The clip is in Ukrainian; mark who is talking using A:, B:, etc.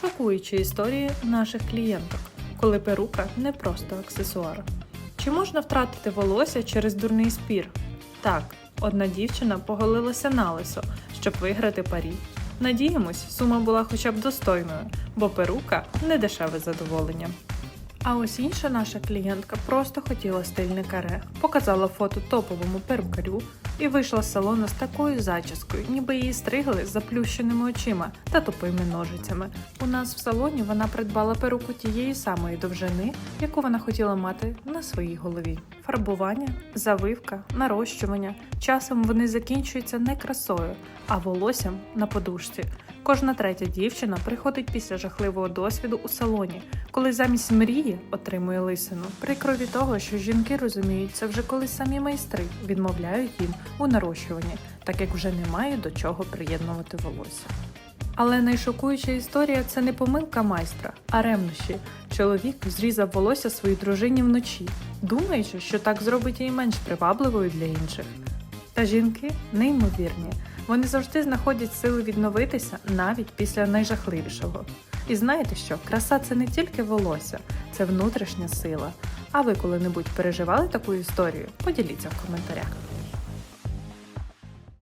A: Шокуючі історії наших клієнток, коли перука не просто аксесуар. Чи можна втратити волосся через дурний спір? Так, одна дівчина поголилася на лисо, щоб виграти парі. Надіємось, сума була хоча б достойною, бо перука не дешеве задоволення. А ось інша наша клієнтка просто хотіла стильне каре, показала фото топовому перукарю і вийшла з салону з такою зачіскою, ніби її стригли з заплющеними очима та тупими ножицями. У нас в салоні вона придбала перуку тієї самої довжини, яку вона хотіла мати на своїй голові. Фарбування, завивка, нарощування. Часом вони закінчуються не красою, а волоссям на подушці. Кожна третя дівчина приходить після жахливого досвіду у салоні, коли замість мрії отримує лисину. Прикро від того, що жінки розуміють це вже коли самі майстри відмовляють їм у нарощуванні, так як вже немає до чого приєднувати волосся. Але найшокуюча історія це не помилка майстра, а ревнощі. Чоловік зрізав волосся своїй дружині вночі, думаючи, що так зробить її менш привабливою для інших. Та жінки неймовірні. Вони завжди знаходять сили відновитися навіть після найжахливішого. І знаєте що? Краса це не тільки волосся, це внутрішня сила. А ви коли-небудь переживали таку історію? Поділіться в коментарях.